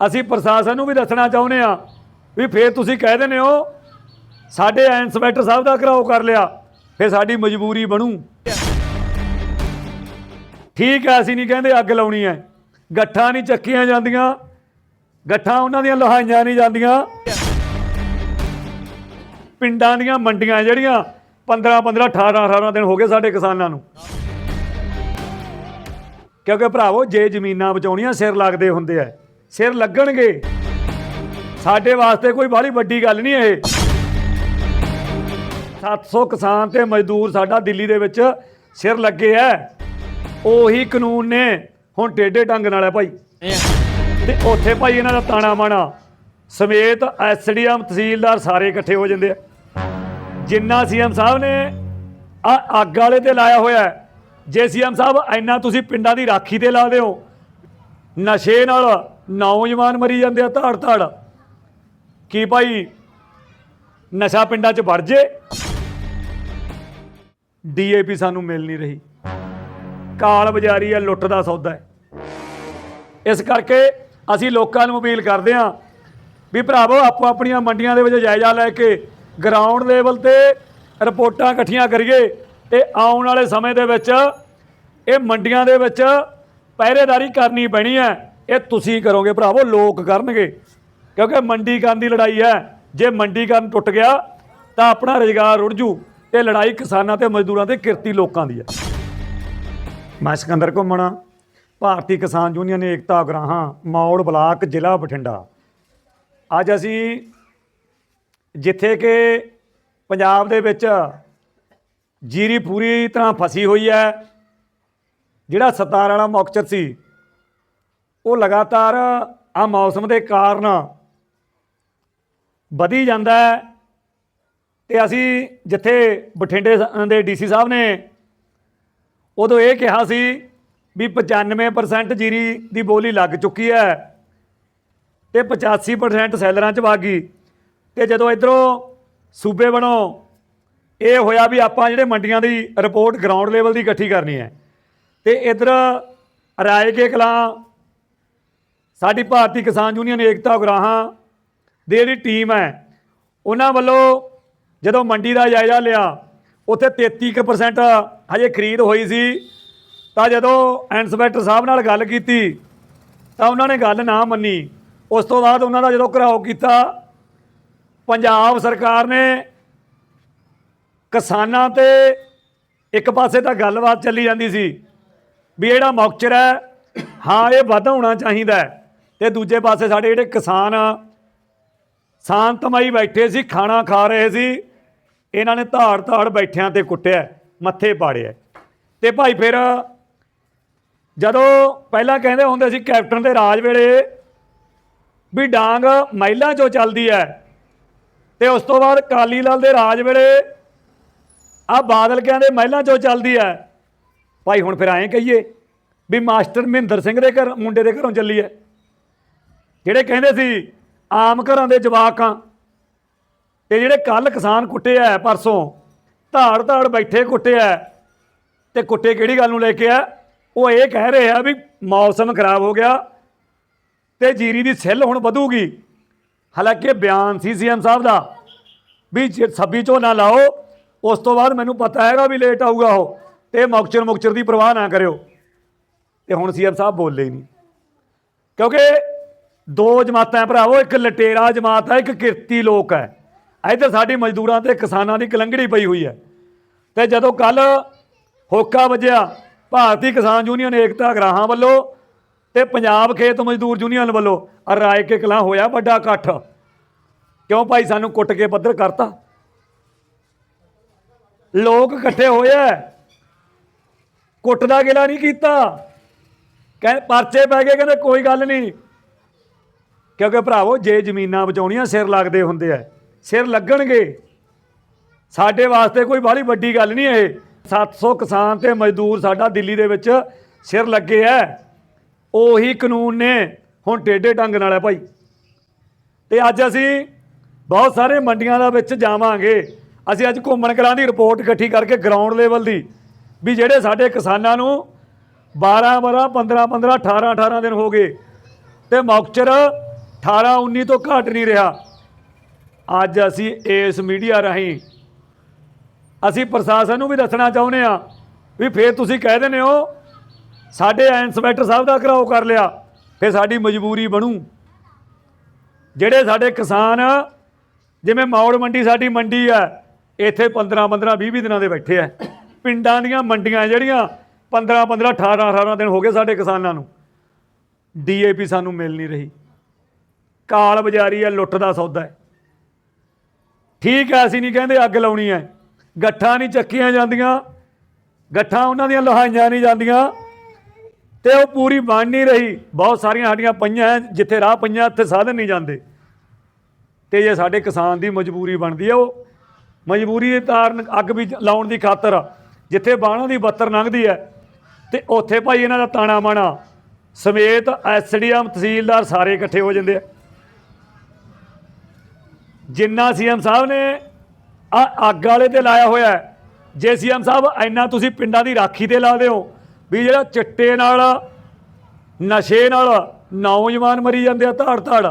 ਅਸੀਂ ਪ੍ਰਸ਼ਾਸਨ ਨੂੰ ਵੀ ਦੱਸਣਾ ਚਾਹੁੰਦੇ ਆ ਵੀ ਫੇਰ ਤੁਸੀਂ ਕਹਿ ਦਿੰਦੇ ਹੋ, ਸਾਡੇ ਇੰਸਪੈਕਟਰ ਸਾਹਿਬ ਦਾ ਘਰਾਓ ਕਰ ਲਿਆ, ਫੇਰ ਸਾਡੀ ਮਜਬੂਰੀ ਬਣੂ। ਠੀਕ ਹੈ, ਅਸੀਂ ਨਹੀਂ ਕਹਿੰਦੇ ਅੱਗ ਲਾਉਣੀ ਹੈ। ਗੱਠਾਂ ਨਹੀਂ ਚੱਕੀਆਂ ਜਾਂਦੀਆਂ, ਗੱਠਾਂ ਉਹਨਾਂ ਦੀਆਂ ਲਹਾਈਆਂ ਨਹੀਂ ਜਾਂਦੀਆਂ। ਪਿੰਡਾਂ ਦੀਆਂ ਮੰਡੀਆਂ ਜਿਹੜੀਆਂ 15 15 18 18 ਦਿਨ ਹੋ ਗਏ ਸਾਡੇ ਕਿਸਾਨਾਂ ਨੂੰ। ਕਿਉਂਕਿ ਭਰਾਵੋ, ਜੇ ਜ਼ਮੀਨਾਂ ਬਚਾਉਣੀਆਂ ਸਿਰ ਲੱਗਦੇ ਹੁੰਦੇ ਆ ਸਿਰ ਲੱਗਣਗੇ। ਸਾਡੇ ਵਾਸਤੇ ਕੋਈ ਬਾਹਲੀ ਵੱਡੀ ਗੱਲ ਨਹੀਂ ਇਹ। 700 ਕਿਸਾਨ ਤੇ ਮਜ਼ਦੂਰ ਸਾਡਾ ਦਿੱਲੀ ਦੇ ਵਿੱਚ ਸਿਰ ਲੱਗੇ ਐ। ਉਹੀ ਕਾਨੂੰਨ ਨੇ ਹੁਣ ਟੇਡੇ ਢੰਗ ਨਾਲ ਹੈ ਭਾਈ। ਤੇ ਉੱਥੇ ਭਾਈ ਇਹਨਾਂ ਦਾ ਤਾਣਾ ਮਾਣਾ। ਸਮੇਤ ਐਸਡੀਐਮ ਤਹਿਸੀਲਦਾਰ ਸਾਰੇ ਇਕੱਠੇ ਹੋ ਜਾਂਦੇ ਆ। ਜਿੰਨਾ ਸੀਐਮ ਸਾਹਿਬ ਨੇ ਆ ਅੱਗ ਵਾਲੇ ਤੇ ਲਾਇਆ ਹੋਇਆ ਜੇ ਸੀਐਮ ਸਾਹਿਬ ਇੰਨਾ ਤੁਸੀਂ ਪਿੰਡਾਂ ਦੀ ਰਾਖੀ ਤੇ ਲਾ ਦਿਓ ਨਸ਼ੇ ਨਾਲ ਨੌਜਵਾਨ ਮਰੀ ਜਾਂਦੇ ਆ ਧਾੜ ਧਾੜ। ਕੀ ਭਾਈ? ਨਸ਼ਾ ਪਿੰਡਾਂ 'ਚ ਵੜ ਜੇ? ਡੀਏਪੀ ਸਾਨੂੰ ਮਿਲ ਨਹੀਂ ਰਹੀ। ਕਾਲ ਬਜ਼ਾਰੀ ਹੈ ਲੁੱਟ ਦਾ ਸੌਦਾ ਹੈ। ਇਸ ਕਰਕੇ ਅਸੀਂ ਲੋਕਾਂ ਨੂੰ ਅਪੀਲ ਕਰਦੇ ਹਾਂ ਵੀ ਭਰਾਵੋ, ਆਪੋ ਆਪਣੀਆਂ ਮੰਡੀਆਂ ਦੇ ਵਿੱਚ ਜਾਇਜ਼ਾ ਲੈ ਕੇ ਗਰਾਊਂਡ ਲੈਵਲ ਤੇ ਰਿਪੋਰਟਾਂ ਇਕੱਠੀਆਂ ਕਰੀਏ ਤੇ ਆਉਣ ਵਾਲੇ ਸਮੇਂ ਦੇ ਵਿੱਚ ਇਹ ਮੰਡੀਆਂ ਦੇ ਵਿੱਚ ਪਹਿਰੇਦਾਰੀ ਕਰਨੀ ਪੈਣੀ ਹੈ। ਇਹ ਤੁਸੀਂ ਕਰੋਗੇ ਭਰਾਵੋ, ਲੋਕ ਕਰਨਗੇ। ਕਿਉਂਕਿ ਮੰਡੀਕਰਨ ਦੀ ਲੜਾਈ ਹੈ। ਜੇ ਮੰਡੀਕਰਨ ਟੁੱਟ ਗਿਆ, ਤਾਂ ਆਪਣਾ ਰੁਜ਼ਗਾਰ ਰੁੜ ਜੂ। ਇਹ ਲੜਾਈ ਕਿਸਾਨਾਂ ਤੇ ਮਜ਼ਦੂਰਾਂ ਤੇ ਕਿਰਤੀ ਲੋਕਾਂ ਦੀ ਹੈ। ਮੈਂ ਸਿਕੰਦਰ ਘੁੰਮਣਾ ਭਾਰਤੀ ਕਿਸਾਨ ਯੂਨੀਅਨ ਏਕਤਾ ਗਰਾਹਾਂ, ਮੌੜ ਬਲਾਕ, ਜ਼ਿਲ੍ਹਾ ਬਠਿੰਡਾ। ਅੱਜ ਅਸੀਂ ਜਿੱਥੇ ਕਿ ਪੰਜਾਬ ਦੇ ਵਿੱਚ ਜੀਰੀ ਪੂਰੀ ਤਰ੍ਹਾਂ ਫਸੀ ਹੋਈ ਹੈ, ਜਿਹੜਾ ਸਤਾਰ ਵਾਲਾ ਮੌਕਚਰ ਸੀ ਉਹ ਲਗਾਤਾਰ ਆ ਮੌਸਮ ਦੇ ਕਾਰਨ ਵਧੀ ਜਾਂਦਾ ਹੈ ਤੇ ਅਸੀਂ ਜਿੱਥੇ ਬਠਿੰਡੇ ਸ- ਦੇ ਡੀਸੀ ਸਾਹਿਬ ਨੇ, ਉਦੋਂ ਇਹ ਕਿਹਾ ਸੀ ਵੀ 95% ਜੀਰੀ ਦੀ ਬੋਲੀ ਲੱਗ ਚੁੱਕੀ ਹੈ ਤੇ 85% ਸੈਲਰਾਂ 'ਚ ਵਗ। ਗਈ ਤੇ ਜਦੋਂ ਇਧਰੋਂ ਸੂਬੇ ਬਣੋ ਇਹ ਹੋਇਆ ਵੀ ਆਪਾਂ ਜਿਹੜੇ ਮੰਡੀਆਂ ਦੀ ਰਿਪੋਰਟ ਗਰਾਊਂਡ ਲੈਵਲ ਦੀ ਇਕੱਠੀ ਕਰਨੀ ਹੈ, ਤੇ ਇਧਰ ਰਾਏ ਕੇ ਕਲਾਂ ਸਾਡੀ ਭਾਰਤੀ ਕਿਸਾਨ ਯੂਨੀਅਨ ਏਕਤਾ ਉਗਰਾਹਾਂ ਦੀ ਜਿਹੜੀ ਟੀਮ ਹੈ, ਉਹਨਾਂ ਵੱਲੋਂ ਜਦੋਂ ਮੰਡੀ ਦਾ ਜਾਇਜ਼ਾ ਲਿਆ, ਉੱਥੇ 33% ਹਜੇ ਖਰੀਦ ਹੋਈ ਸੀ। ਤਾਂ ਜਦੋਂ ਇੰਸਪੈਕਟਰ ਸਾਹਿਬ ਨਾਲ ਗੱਲ ਕੀਤੀ, ਤਾਂ ਉਹਨਾਂ ਨੇ ਗੱਲ ਨਾ ਮੰਨੀ। ਉਸ ਤੋਂ ਬਾਅਦ ਉਹਨਾਂ ਦਾ ਜਦੋਂ ਘਰਾਓ ਕੀਤਾ, ਪੰਜਾਬ ਸਰਕਾਰ ਨੇ ਕਿਸਾਨਾਂ ਤੇ ਇੱਕ ਪਾਸੇ ਤਾਂ ਗੱਲਬਾਤ ਚੱਲੀ ਜਾਂਦੀ ਸੀ ਵੀ ਜਿਹੜਾ ਮੌਕਚਰ ਹੈ, ਹਾਂ, ਇਹ ਵਾਧਾ ਹੋਣਾ ਚਾਹੀਦਾ ਹੈ। ਤੇ ਦੂਜੇ ਪਾਸੇ ਸਾਡੇ ਜਿਹੜੇ ਕਿਸਾਨ ਸ਼ਾਂਤਮਈ ਬੈਠੇ ਸੀ, ਖਾਣਾ ਖਾ ਰਹੇ ਸੀ, ਇਹਨਾਂ ਨੇ ਧਾੜ ਧਾੜ ਬੈਠਿਆਂ ਤੇ ਕੁੱਟਿਆ, ਮੱਥੇ ਪਾੜਿਆ। ਤੇ ਭਾਈ ਫਿਰ ਜਦੋਂ ਪਹਿਲਾਂ ਕਹਿੰਦੇ ਹੁੰਦੇ ਸੀ ਕੈਪਟਨ ਦੇ ਰਾਜ ਵੇਲੇ ਵੀ ਡਾਂਗ ਮਹਿਲਾਂ ਚੋਂ ਚੱਲਦੀ ਹੈ ਤੇ ਉਸ ਤੋਂ ਬਾਅਦ ਕਾਲੀ ਲਾਲ ਦੇ ਰਾਜ ਵੇਲੇ ਆ ਬਾਦਲ ਕਹਿੰਦੇ ਮਹਿਲਾਂ ਚੋਂ ਚੱਲਦੀ ਹੈ ਭਾਈ ਹੁਣ ਫਿਰ ਐਂ ਕਹੀਏ ਵੀ ਮਾਸਟਰ ਮਹਿੰਦਰ ਸਿੰਘ ਦੇ ਘਰ, ਮੁੰਡੇ ਦੇ ਘਰੋਂ ਚੱਲੀ ਹੈ ਜਿਹੜੇ ਕਹਿੰਦੇ ਸੀ, ਆਮ ਘਰਾਂ ਦੇ ਜਵਾਕ ਆ ਤੇ ਜਿਹੜੇ ਕੱਲ ਕਿਸਾਨ ਕੁੱਟੇ ਆ, ਪਰਸੋਂ ਧਾੜ ਧਾੜ ਬੈਠੇ ਕੁੱਟੇ ਆ, ਤੇ ਕੁੱਟੇ ਕਿਹੜੀ ਗੱਲ ਨੂੰ ਲੈ ਕੇ ਆ? ਉਹ ਇਹ ਕਹਿ ਰਹੇ ਆ ਵੀ ਮੌਸਮ ਖਰਾਬ ਹੋ ਗਿਆ ਤੇ ਜੀਰੀ ਦੀ ਸਿੱਲ ਹੁਣ ਵਧੂਗੀ। ਹਾਲਾਂਕਿ ਇਹ ਬਿਆਨ ਸੀ ਸੀਐਮ ਸਾਹਿਬ ਦਾ ਵੀ ਜੇ ਸੱਬੀ ਝੋਨਾ ਲਾਓ, ਉਸ ਤੋਂ ਬਾਅਦ ਮੈਨੂੰ ਪਤਾ ਹੈਗਾ ਵੀ ਲੇਟ ਆਊਗਾ ਉਹ, ਤੇ ਮੁਕਚਰ ਮੁਕਚਰ ਦੀ ਪਰਵਾਹ ਨਾ ਕਰਿਓ। ਤੇ ਹੁਣ ਸੀਐਮ ਸਾਹਿਬ ਬੋਲੇ ਨਹੀਂ। ਕਿਉਂਕਿ ਦੋ ਜਮਾਤਾਂ ਹੈ ਭਰਾਵੋ, ਇੱਕ ਲਟੇਰਾ ਜਮਾਤ ਹੈ, ਇੱਕ ਕਿਰਤੀ ਲੋਕ ਹੈ। ਇੱਧਰ ਸਾਡੀ ਮਜ਼ਦੂਰਾਂ ਤੇ ਕਿਸਾਨਾਂ ਦੀ ਕਲੰਗੜੀ ਪਈ ਹੋਈ ਹੈ। ਤੇ ਜਦੋਂ ਕੱਲ ਹੋਕਾ ਵੱਜਿਆ, ਭਾਰਤੀ ਕਿਸਾਨ ਯੂਨੀਅਨ ਏਕਤਾ ਗਰਾਹਾਂ ਵੱਲੋਂ ਤੇ ਪੰਜਾਬ ਖੇਤ ਮਜ਼ਦੂਰ ਯੂਨੀਅਨ ਵੱਲੋਂ ਆ ਰਾਏ ਕੇ ਕਲਾਂ ਹੋਇਆ ਵੱਡਾ ਇਕੱਠ। ਕਿਉਂ ਭਾਈ ਸਾਨੂੰ ਕੁੱਟ ਕੇ ਪੱਧਰ ਕਰਤਾ? ਲੋਕ ਇਕੱਠੇ ਹੋਏ ਐ ਕੁੱਟ ਦਾ ਗਿਲਾ ਨਹੀਂ ਕੀਤਾ। ਕਹਿੰਦੇ ਪਰਚੇ ਪੈ ਗਏ, ਕਹਿੰਦੇ ਕੋਈ ਗੱਲ ਨਹੀਂ। ਕਿਉਂਕਿ ਭਰਾਵੋ, ਜੇ ਜ਼ਮੀਨਾਂ ਬਚਾਉਣੀਆਂ ਸਿਰ ਲੱਗਦੇ ਹੁੰਦੇ ਆ, ਸਿਰ ਲੱਗਣਗੇ। ਸਾਡੇ ਵਾਸਤੇ ਕੋਈ ਬਾਹਲੀ ਵੱਡੀ ਗੱਲ ਨਹੀਂ ਇਹ। 700 ਕਿਸਾਨ ਤੇ ਮਜ਼ਦੂਰ ਸਾਡਾ ਦਿੱਲੀ ਦੇ ਵਿੱਚ ਸਿਰ ਲੱਗੇ ਐ ਉਹੀ ਕਾਨੂੰਨ ਨੇ ਹੁਣ ਟੇਡੇ ਢੰਗ ਨਾਲ ਹੈ ਭਾਈ। ਤੇ ਅੱਜ ਅਸੀਂ ਬਹੁਤ ਸਾਰੇ ਮੰਡੀਆਂ ਦੇ ਵਿੱਚ ਜਾਵਾਂਗੇ। ਅਸੀਂ ਅੱਜ ਘੁੰਮਣ ਕਲਾਂ ਦੀ ਰਿਪੋਰਟ ਇਕੱਠੀ ਕਰਕੇ ਗਰਾਊਂਡ ਲੈਵਲ ਦੀ, ਵੀ ਜਿਹੜੇ ਸਾਡੇ ਕਿਸਾਨਾਂ ਨੂੰ 12 12 15 15 18 18 ਦਿਨ ਹੋ ਗਏ। ਤੇ ਮੌਕਚਰ 18 19 ਤੋਂ ਘੱਟ ਨਹੀਂ ਰਿਹਾ। ਅੱਜ ਅਸੀਂ ਇਸ ਮੀਡੀਆ ਰਾਹੀਂ ਅਸੀਂ ਪ੍ਰਸ਼ਾਸਨ ਨੂੰ ਵੀ ਦੱਸਣਾ ਚਾਹੁੰਦੇ ਆ ਵੀ ਫੇਰ ਤੁਸੀਂ ਕਹਿ ਦਿੰਦੇ ਹੋ, ਸਾਡੇ ਇੰਸਪੈਕਟਰ ਸਾਹਿਬ ਦਾ ਘਰਾਓ ਕਰ ਲਿਆ, ਫੇਰ ਸਾਡੀ ਮਜਬੂਰੀ ਬਣੂ। ਜਿਹੜੇ ਸਾਡੇ ਕਿਸਾਨ ਜਿਵੇਂ ਮੌੜ ਮੰਡੀ ਸਾਡੀ ਮੰਡੀ ਆ, ਇੱਥੇ 15 15 20 20 ਦਿਨਾਂ ਦੇ ਬੈਠੇ ਆ। ਪਿੰਡਾਂ ਦੀਆਂ ਮੰਡੀਆਂ ਜਿਹੜੀਆਂ 15 15 18 18 ਦਿਨ ਹੋ ਗਏ ਸਾਡੇ ਕਿਸਾਨਾਂ ਨੂੰ। ਡੀਏਪੀ ਸਾਨੂੰ ਮਿਲ ਨਹੀਂ ਰਹੀ। ਕਾਲ ਬਜ਼ਾਰੀ ਹੈ, ਲੁੱਟ ਦਾ ਸੌਦਾ ਹੈ। ਠੀਕ ਹੈ, ਅਸੀਂ ਨਹੀਂ ਕਹਿੰਦੇ ਅੱਗ ਲਾਉਣੀ ਹੈ। ਗੱਠਾਂ ਨਹੀਂ ਚੱਕੀਆਂ ਜਾਂਦੀਆਂ, ਗੱਠਾਂ ਉਹਨਾਂ ਦੀਆਂ ਲਹਾਈਆਂ ਨਹੀਂ ਜਾਂਦੀਆਂ। ਤੇ ਉਹ ਪੂਰੀ ਬਣ ਨਹੀਂ ਰਹੀ। ਬਹੁਤ ਸਾਰੀਆਂ ਸਾਡੀਆਂ ਪਈਆਂ ਜਿੱਥੇ ਰਾਹ ਪਈਆਂ, ਉੱਥੇ ਸਾਧਨ ਨਹੀਂ ਜਾਂਦੇ। ਤੇ ਜੇ ਸਾਡੇ ਕਿਸਾਨ ਦੀ ਮਜਬੂਰੀ ਬਣਦੀ ਹੈ ਉਹ। ਮਜਬੂਰੀ ਦੇ ਕਾਰਨ ਅੱਗ ਵੀ ਲਾਉਣ ਦੀ ਖਾਤਰ ਜਿੱਥੇ ਬਾਣਾ ਦੀ ਬੱਤਰ ਲੰਘਦੀ ਹੈ, ਤੇ ਉੱਥੇ ਭਾਈ ਇਹਨਾਂ ਦਾ ਤਾਣਾ ਮਾਣਾ ਸਮੇਤ ਐਸਡੀਐਮ ਤਹਿਸੀਲਦਾਰ ਸਾਰੇ ਇਕੱਠੇ ਹੋ ਜਾਂਦੇ ਆ। ਜਿੰਨਾ ਸੀਐਮ ਸਾਹਿਬ ਨੇ ਆ ਅੱਗ ਵਾਲੇ ਤੇ ਲਾਇਆ ਹੋਇਆ ਹੈ, ਜੇ ਸੀਐਮ ਸਾਹਿਬ ਇੰਨਾ ਤੁਸੀਂ ਪਿੰਡਾਂ ਦੀ ਰਾਖੀ ਤੇ ਲਾ ਦਿਓ, ਵੀ ਜਿਹੜਾ ਚਿੱਟੇ ਨਾਲ ਨਸ਼ੇ ਨਾਲ ਨੌਜਵਾਨ ਮਰੀ ਜਾਂਦੇ ਆ ਧਾੜ ਧਾੜ,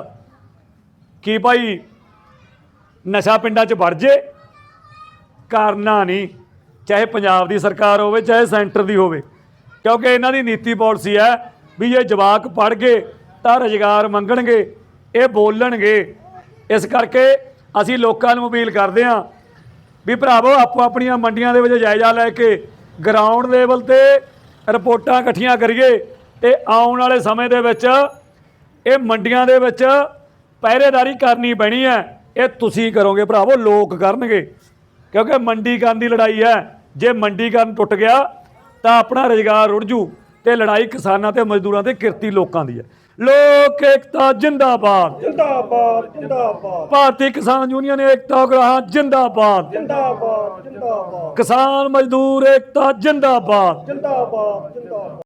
ਕੀ ਭਾਈ ਨਸ਼ਾ ਪਿੰਡਾਂ 'ਚ ਵੜ ਜੇ? ਕਰਨਾ ਨਹੀਂ, ਚਾਹੇ ਪੰਜਾਬ ਦੀ ਸਰਕਾਰ ਹੋਵੇ, ਚਾਹੇ ਸੈਂਟਰ ਦੀ ਹੋਵੇ, ਕਿਉਂਕਿ ਇਹਨਾਂ ਦੀ ਨੀਤੀ ਪਾਲਿਸੀ ਹੈ ਵੀ ਇਹ ਜਵਾਕ ਪੜ ਗਏ ਤਾਂ ਰੁਜ਼ਗਾਰ ਮੰਗਣਗੇ, ਇਹ ਬੋਲਣਗੇ। ਇਸ ਕਰਕੇ ਅਸੀਂ ਲੋਕਾਂ ਨੂੰ ਅਪੀਲ ਕਰਦੇ ਹਾਂ ਵੀ ਭਰਾਵੋ, ਆਪੋ ਆਪਣੀਆਂ ਮੰਡੀਆਂ ਦੇ ਵਿੱਚ ਜਾਇਜ਼ਾ ਲੈ ਕੇ ਗਰਾਊਂਡ ਲੈਵਲ ਤੇ ਰਿਪੋਰਟਾਂ ਇਕੱਠੀਆਂ ਕਰੀਏ ਤੇ ਆਉਣ ਵਾਲੇ ਸਮੇਂ ਦੇ ਵਿੱਚ ਇਹ ਮੰਡੀਆਂ ਦੇ ਵਿੱਚ ਪਹਿਰੇਦਾਰੀ ਕਰਨੀ ਪੈਣੀ ਹੈ। ਇਹ ਤੁਸੀਂ ਕਰੋਗੇ ਭਰਾਵੋ, ਲੋਕ ਕਰਨਗੇ। ਕਿਉਂਕਿ ਮੰਡੀਕਰਨ ਦੀ ਲੜਾਈ ਹੈ। ਜੇ ਮੰਡੀਕਰਨ ਟੁੱਟ ਗਿਆ ਤਾਂ ਆਪਣਾ ਰੁਜ਼ਗਾਰ ਰੁੜ ਜੂ ਤੇ ਲੜਾਈ ਕਿਸਾਨਾਂ ਤੇ ਮਜ਼ਦੂਰਾਂ ਤੇ ਕਿਰਤੀ ਲੋਕਾਂ ਦੀ ਹੈ। ਲੋਕ ਏਕਤਾ ਜਿੰਦਾਬਾਦ। ਜਿੰਦਾਬਾਦ ਜਿੰਦਾਬਾਦ। ਭਾਰਤੀ ਕਿਸਾਨ ਯੂਨੀਅਨ ਏਕਤਾ ਉਗਰਾਹਾਂ ਜਿੰਦਾਬਾਦ। ਜਿੰਦਾਬਾਦ ਜਿੰਦਾਬਾਦ। ਕਿਸਾਨ ਮਜ਼ਦੂਰ ਏਕਤਾ ਜਿੰਦਾਬਾਦ। ਜਿੰਦਾਬਾਦ ਜਿੰਦਾਬਾਦ।